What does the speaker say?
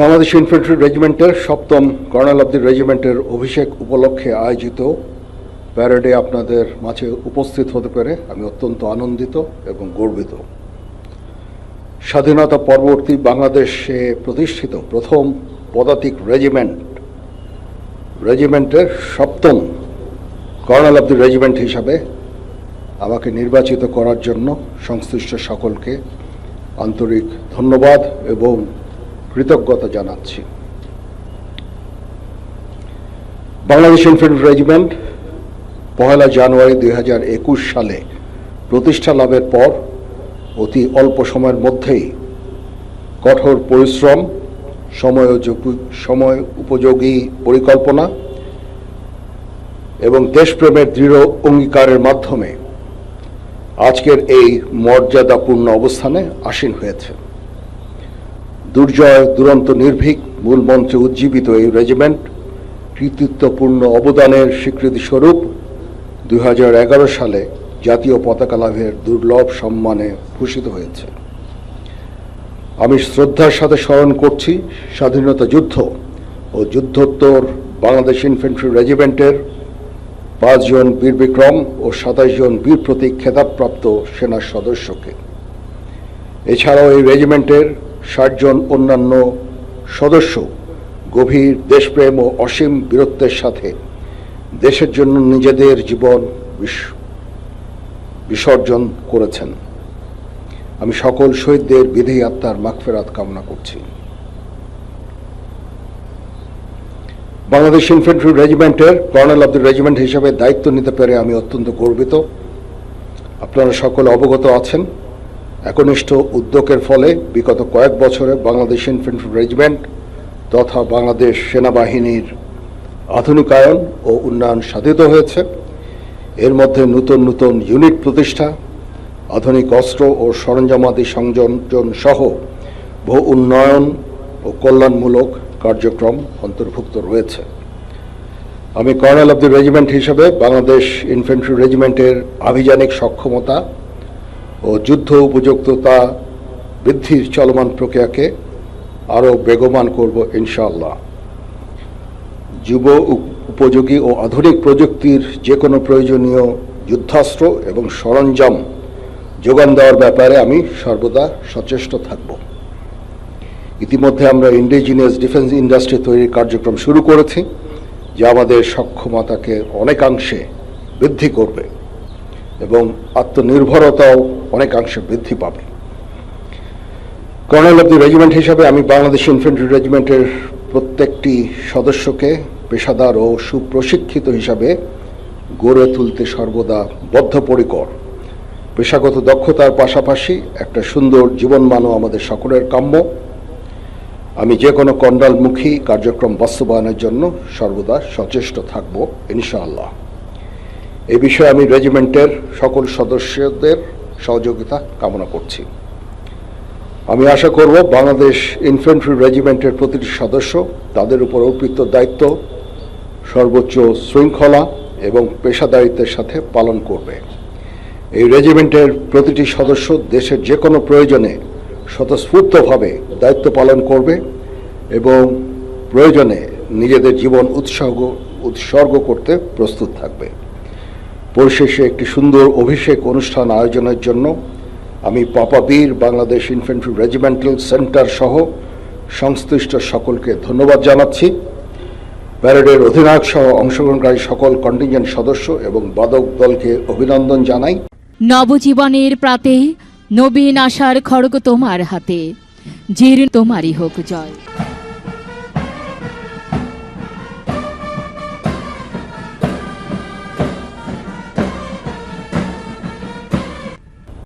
Bangladesh infantry রেজিমেন্টের সপ্তম colonel of the রেজিমেন্টের অভিষেক উপলক্ষে আয়োজিত প্যারেডে আপনাদের মাঝে উপস্থিত হতে পেরে আমি অত্যন্ত আনন্দিত এবং গর্বিত। স্বাধীনতা পরবর্তী বাংলাদেশে প্রতিষ্ঠিত প্রথম পদাতিক রেজিমেন্ট, রেজিমেন্টের সপ্তম কর্নেল অব দি রেজিমেন্ট হিসাবে আমাকে নির্বাচিত করার জন্য সংশ্লিষ্ট সকলকে আন্তরিক ধন্যবাদ এবং কৃতজ্ঞতা জানাচ্ছি। বাংলাদেশ ইনফেন্ট্রি রেজিমেন্ট পহেলা জানুয়ারি দুই হাজার একুশ সালে প্রতিষ্ঠা লাভের পর অতি অল্প সময়ের মধ্যেই কঠোর পরিশ্রম সময়োযোগী- সময় উপযোগী পরিকল্পনা এবং দেশপ্রেমের দৃঢ় অঙ্গীকারের মাধ্যমে আজকের এই মর্যাদাপূর্ণ অবস্থানে আসীন হয়েছে। দুর্জয়, দুরন্ত, নির্ভীক মূল মন্ত্রে উজ্জীবিত এই রেজিমেন্ট কৃতিত্বপূর্ণ অবদানের স্বীকৃতি স্বরূপ দুই সালে জাতীয় পতাকা লাভের দুর্লভ সম্মানে ভূষিত হয়েছে। আমি শ্রদ্ধার সাথে স্মরণ করছি স্বাধীনতা যুদ্ধ ও যুদ্ধোত্তর বাংলাদেশ ইনফেন্ট্রি রেজিমেন্টের পাঁচজন বীর বিক্রম ও সাতাশ জন বীর প্রতীক খেতাবপ্রাপ্ত সেনার সদস্যকে। এছাড়াও এই রেজিমেন্টের ষাটজন অন্যান্য সদস্য গভীর দেশপ্রেম ও অসীম বীরত্বের সাথে দেশের জন্য নিজেদের জীবন বিস- বিসর্জন করেছেন। আমি সকল শহীদদের বিধি আত্মার মাগফেরাত কামনা করছি। বাংলাদেশ ইনফেন্ট্রি রেজিমেন্টের কর্নেল অব দ্য রেজিমেন্ট হিসেবে দায়িত্ব নিতে পেরে আমি অত্যন্ত গর্বিত। আপনারা সকলে অবগত আছেন। একনিষ্ঠ উদ্যোগের ফলে বিগত কয়েক বছরে বাংলাদেশ ইনফেন্ট্রি রেজিমেন্ট তথা বাংলাদেশ সেনাবাহিনীর আধুনিকায়ন ও উন্নয়ন সাধিত হয়েছে। এর মধ্যে নতুন নতুন ইউনিট প্রতিষ্ঠা, আধুনিক অস্ত্র ও সরঞ্জামাদি সংযোজন সহ বহু উন্নয়ন ও কল্যাণমূলক কার্যক্রম অন্তর্ভুক্ত রয়েছে। আমি কর্নেল অব দি রেজিমেন্ট হিসেবে বাংলাদেশ ইনফেন্ট্রি রেজিমেন্টের আভিযানিক সক্ষমতা ও যুদ্ধ উপযুক্ততা বৃদ্ধির চলমান প্রক্রিয়াকে আরও বেগবান করব ইনশাল্লাহ যুব উপ- উপযোগী ও আধুনিক প্রযুক্তির যে কোনো প্রয়োজনীয় যুদ্ধাস্ত্র এবং সরঞ্জাম যোগান দেওয়ার ব্যাপারে আমি সর্বদা সচেষ্ট থাকব। ইতিমধ্যে আমরা ইন্ডিজিনিয়াস ডিফেন্স ইন্ডাস্ট্রি তৈরির কার্যক্রম শুরু করেছি, যা আমাদের সক্ষমতাকে অনেকাংশে বৃদ্ধি করবে। এবং আত্মনির্ভরতাও অনেকাংশে বৃদ্ধি পাবে। কর্নেল অব দি রেজিমেন্ট হিসাবে আমি বাংলাদেশ ইনফেন্ট্রি রেজিমেন্টের প্রত্যেকটি সদস্যকে পেশাদার ও সুপ্রশিক্ষিত হিসাবে গড়ে তুলতে সর্বদা বদ্ধপরিকর। পেশাগত দক্ষতার পাশাপাশি একটা সুন্দর জীবনমানও আমাদের সকলের কাম্য। আমি যে কোনো কন্ডালমুখী কার্যক্রম বাস্তবায়নের জন্য সর্বদা সচেষ্ট থাকব, ইনশাআল্লাহ। এই বিষয়ে আমি রেজিমেন্টের সকল সদস্যদের সহযোগিতা কামনা করছি। আমি আশা করব বাংলাদেশ ইনফেন্ট্রি রেজিমেন্টের প্রতিটি সদস্য তাদের উপর অর্পিত দায়িত্ব, সর্বোচ্চ শৃঙ্খলা এবং পেশাদারিত্বের সাথে পালন করবে। এই রেজিমেন্টের প্রতিটি সদস্য দেশের যে কোনো প্রয়োজনে স্বতঃস্ফূর্তভাবে দায়িত্ব পালন করবে এবং প্রয়োজনে নিজেদের জীবন উৎসর্গ উৎসর্গ করতে প্রস্তুত থাকবে। পরিশেষে একটি সুন্দর অভিষেক অনুষ্ঠান আয়োজনের জন্য আমি পাপাবীর বাংলাদেশ ইনফেন্ট্রি রেজিমেন্টাল সেন্টার সহ সংশ্লিষ্ট সকলকে ধন্যবাদ জানাচ্ছি। প্যারেডের অধিনায়ক সহ অংশগ্রহণকারী সকল কন্টিনজেন্ট সদস্য এবং বাদক দলকে অভিনন্দন জানাই। নবজীবনের প্রাতে নবীন আশার খড়গ তোমার হাতে জির তোমারই হোক জয়।